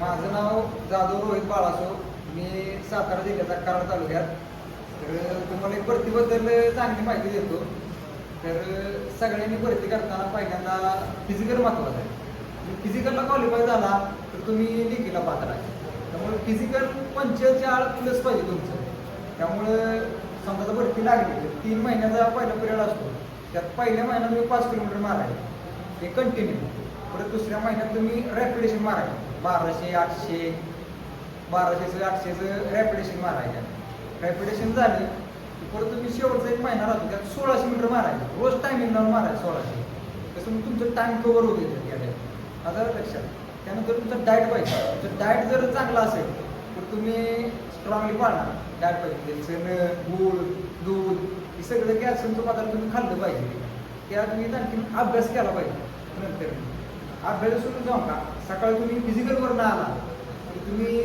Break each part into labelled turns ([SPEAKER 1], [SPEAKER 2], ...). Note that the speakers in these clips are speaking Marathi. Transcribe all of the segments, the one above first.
[SPEAKER 1] माझं नाव जाधव रोहित बाळासो. मी सातारा जिल्ह्याचा कराड तालुक्यात. तर तुम्हाला एक भरतीबद्दल चांगली माहिती देतो. तर सगळ्यांनी भरती करताना पहिल्यांदा फिजिकल महत्त्वाचं आहे. म्हणजे फिजिकलला क्वालिफाय झाला तर तुम्ही लिखीला पात्र आहे. त्यामुळे फिजिकल पंचेचाळ प्लस पाहिजे तुमचं. त्यामुळं समजा भरती लागली तर तीन महिन्याचा पहिला पिरियड असतो. त्यात पहिल्या महिन्यात तुम्ही पाच किलोमीटर मारायचे. ते कंटिन्यू परत दुसऱ्या महिन्यात तुम्ही रॅपिडेशन मारायचं. बाराशे आठशे बाराशेचं आठशेचं रॅपिडेशन मारायचं. रॅपिडेशन झाली की परत तुम्ही शेवटचा एक महिना राहतो त्यात सोळाशे मीटर मारायचं. रोज टायमिंग लावून मारायचं सोळाशे. तसं मग तुमचं टाइम कवर होते याच्यात आता लक्षात. त्यानंतर तुमचं डाएट पाहिजे. तुमचं डाएट जर चांगला असेल तर तुम्ही स्ट्रॉंगली पाळणार. डाएट पाहिजे. चणं गूळ दूध हे सगळं कॅल्शियमचं पदार्थ तुम्ही खाल्लं पाहिजे. त्या तुम्ही आणखी अभ्यास केला पाहिजे. नंतर. अभ्यास सोडून जाऊ का? सकाळी तुम्ही फिजिकल वरनं आला. तर तुम्ही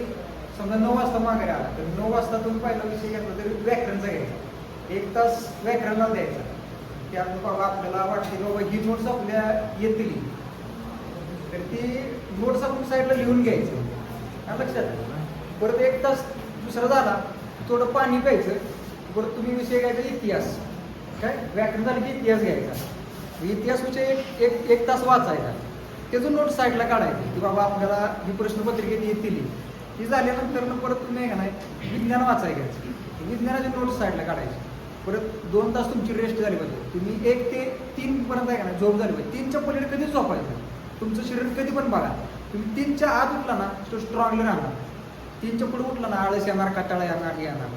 [SPEAKER 1] समजा नऊ वाजता मागे आला. तर नऊ वाजता तुम्ही पहिला विषय घेतला तरी व्याकरणचा घ्यायचा. एक तास व्याकरणाला द्यायचा. की आपण बाबा आपल्याला वाटते बाबा ही नोट्स आपल्या येतील. तर ती नोट्स आपण साईडला लिहून घ्यायचं. हा लक्षात परत एक तास दुसरा झाला थोडं पाणी प्यायचं. परत तुम्ही विषय घ्यायचा इतिहास. काय? व्याकरण झालं की इतिहास घ्यायचा. इतिहास विषय एक एक तास वाचायचा. त्याचं नोट साईडला काढायचं. की बाबा आपल्याला ही प्रश्नपत्रिकेत येतील ती झाल्यानंतर परत तुम्ही आहे का नाही विज्ञान वाचाय घ्यायचं. विज्ञानाचे नोट्स साईडला काढायचे. परत दोन तास तुमची रेस्ट झाली पाहिजे. तुम्ही एक ते तीन पर्यंत आहे का नाही झोप झाली पाहिजे. तीनच्या पलीकडे कधीच झोपायचं? तुमचं शरीर कधी पण बघा. तुम्ही तीनच्या आत उठला ना तो स्ट्रॉंगली राहणार. तीनच्या पुढे उठला ना आळस येणार कटाळा येणार येणार.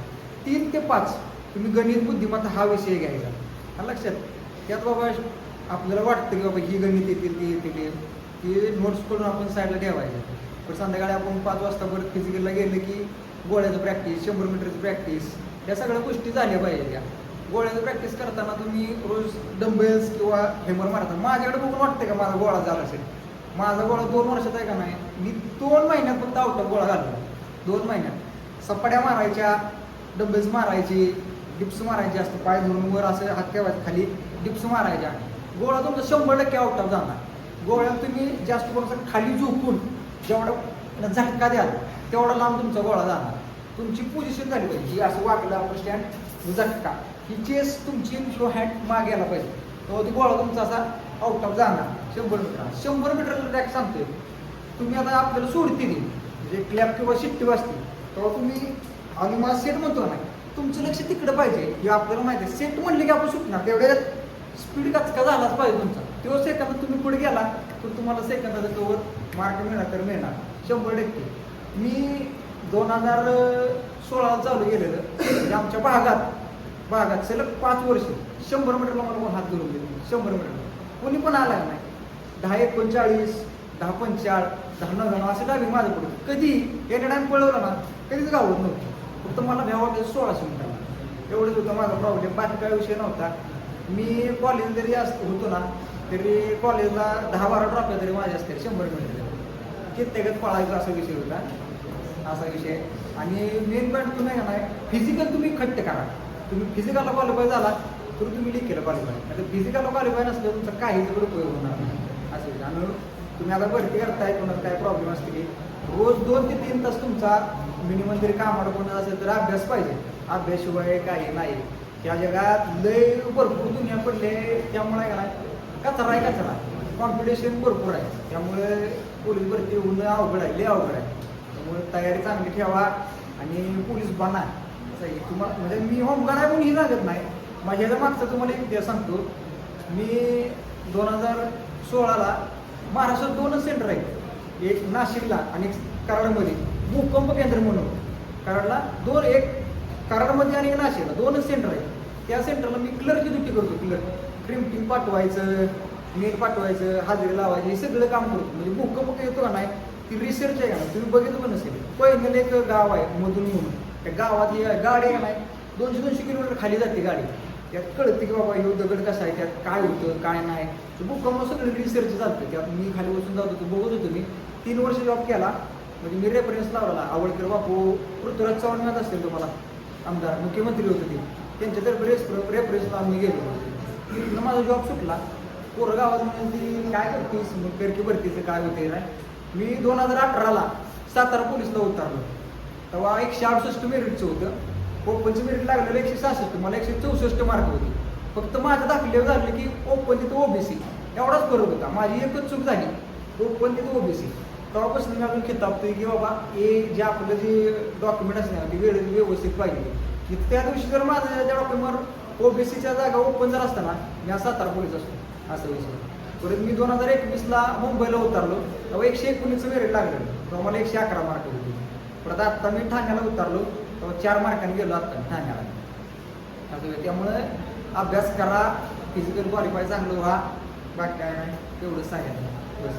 [SPEAKER 1] तीन ते पाच तुम्ही गणित बुद्धिमत्ता हा विषय घ्यायचा. लक्षात. त्यात बाबा आपल्याला वाटतं की बाबा ही गणित येतील ती येतील की नोट्स करून आपण साईडला ठेवायचे. पण संध्याकाळी आपण पाच वाजता परत फिजिकलला गेलं की गोळ्याचं प्रॅक्टिस शंभर मीटरची प्रॅक्टिस या सगळ्या गोष्टी झाल्या पाहिजे त्या. गोळ्याचं प्रॅक्टिस करताना तुम्ही रोज डंबेल्स किंवा हेमर मारता. माझ्याकडे बघून वाटतं का माझा गोळा झाला असेल? माझा गोळा दोन वर्षाचा आहे का नाही? मी दोन महिन्यात फक्त आउट ऑफ गोळा घालला दोन महिन्यात. सपाट्या मारायच्या डंबेल्स मारायची डिप्स मारायचे असतं पाय धरून वर असं हात ठेवायचे खाली डिप्स मारायच्या. गोळा तुमचा शंभर टक्के आउट ऑफ जाणार. गोळ्या तुम्ही जास्त करून खाली झोपून जेवढा झटका द्याल तेवढा लांब तुमचा गोळा जाणार. तुमची पोझिशन झाली पाहिजे. ही असं वाकलं आपण स्टँड झटका. ही चेस तुमची शो हँड मागे यायला पाहिजे. तेव्हा ती गोळा तुमचा असा आउट ऑफ जाणार. शंभर मीटर शंभर मीटरला ट्रॅक सांगतोय. तुम्ही आता आपल्याला सोडते म्हणजे क्लॅप किंवा शिट्टी वाजते तेव्हा तुम्ही आणि मला सेट म्हणतो ना तुमचं लक्ष तिकडं पाहिजे. हे आपल्याला माहिती आहे. सेट म्हणले की आपण सुटणार. तेवढ्या स्पीड कचका झालाच पाहिजे तुमचा. तो सेकंदात तुम्ही पुढे गेला तर तुम्हाला सेकंदाचा कवर मार्क मिळणार तर मिळणार. शंभर टक्के. मी दोन हजार सोळाला चालू गेलेलं म्हणजे आमच्या भागात भागात सलग पाच वर्ष. शंभर मीटरला मला कोण हात धरून गेले शंभर मीटरला कोणी पण आला नाही? दहा एकोणचाळीस दहा पंचाळ दहा नव्याण्णव असे डावी माझं पुढे कधी एनी टाइम पळवलं ना कधीच गावत नव्हतं. फक्त मला भ्या वाटलं सोळाशे मिनिटाला एवढंच होतं माझा प्रॉब्लेम बाकी काय विषय नव्हता. मी कॉलेज जरी असतो होतो ना तरी कॉलेजला दहा बारा ट्रॉफ्या तरी माझ्या असतील शंभर मीटर कित्येकच पळायचा असा विषय होता. असा विषय. आणि मेन पॉईंट तुम्ही का नाही फिजिकल तुम्ही खट्ट करा. तुम्ही फिजिकलला क्वालिफाय झाला तर तुम्ही लिखेला क्वालिफाय आता फिजिकलला क्वालिफाय नसलं तुमचा काहीच उपयोग होणार नाही. असं आहे. आणि तुम्ही आता भरती करताय कोणाला काय प्रॉब्लेम असतील रोज दोन ते तीन तास तुमचा मिनिमम जरी कामाला कोणाला असेल तर अभ्यास पाहिजे. अभ्यासशिवाय काही नाही. या जगात लय भरपूर दुनिया पडले त्यामुळे काय कचरा आहे कचरा. कॉम्पिटिशन भरपूर आहे. त्यामुळे पोलीस भरती होणं अवघड आहे लय अवघड आहे. त्यामुळे तयारी चांगली ठेवा आणि पोलीस बना. असं आहे. तुम्हाला म्हणजे मी होमगार्ड आहे म्हणून ही लागत नाही. माझ्या जर मागचं तुम्हाला एक इतिहास सांगतो. मी दोन हजार सोळाला महाराष्ट्रात दोनच सेंटर आहेत. एक नाशिकला आणि एक कराडमध्ये. भूकंप केंद्र म्हणून. कराडला दोन एक कराडमध्ये आणि एक नाशिकला. दोनच सेंटर आहेत. त्या सेंटरला मी क्लर्कची ड्युटी करतो क्लर्क प्रिंटिंग पाठवायचं नेट पाठवायचं हाजरी लावायचं हे सगळं काम करतो. म्हणजे भूकंप येतो का नाही ती रिसर्च आहे का नाही तुम्ही बघितलं पण नसेल. पैनल एक गाव आहे मधून म्हणून. त्या गावात गाडी आहे नाही दोनशे दोनशे किलोमीटर खाली जाते गाडी. त्यात कळते की बाबा हे दगड कसं आहे त्यात काय होतं काय नाही. तर भूकंप सगळं रिसर्च चालतं. त्यात मी खाली बसून जात होतो बघत होतो मी. तीन वर्ष जॉब केला. म्हणजे मी रेफरन्स लावला आवडकर बापू पृथ्वीराज चव्हाण माहीत असेल तुम्हाला. आमदार मुख्यमंत्री होते ते. त्यांच्यातर्फे रेस रेफरन्स लावून मी गेलो. तिथनं माझा जॉब सुटला. पोरं गावात म्हणजे ती काय करतेस? मग करकी भरतीचं काय होते ना मी दोन हजार अठराला सातारा पोलीसला उतरलो. तेव्हा एकशे अडुसष्ट मेरिटचं होतं. ओपनचं मेरिट लागलेलं एकशे सहासष्ट. मला एकशे चौसष्ट मार्क होते. फक्त माझ्या दाखल्यावर झालं की ओपन तिथं ओबीसी. एवढाच फरक होता. माझी एकच चूक झाली. ओपन तिथं ओबीसी. तेव्हापासून मी अजून खिताबतोय की बाबा हे जे आपलं जे डॉक्युमेंट असणार ते वेळ व्यवस्थित पाहिजे. की त्या दिवशी जर माझं त्या डॉक्युमेंट ओबीसीच्या जागा ओपन जर असताना मी आज सातारा पोलीस असतो. असं विषय परत मी दोन हजार एकवीसला मुंबईला उतरलो तेव्हा एकशे एकोणीसचं मेरिट लागलं. तेव्हा मला एकशे अकरा मार्क होते. परत आत्ता मी ठाण्याला उतरलो तेव्हा चार मार्काने गेलो आत्ता ठाण्याला. असं आहे. त्यामुळे अभ्यास करा फिजिकल क्वालिफाय चांगलं व्हा. बाकी काय नाही तेवढंच सांगायचं. बस.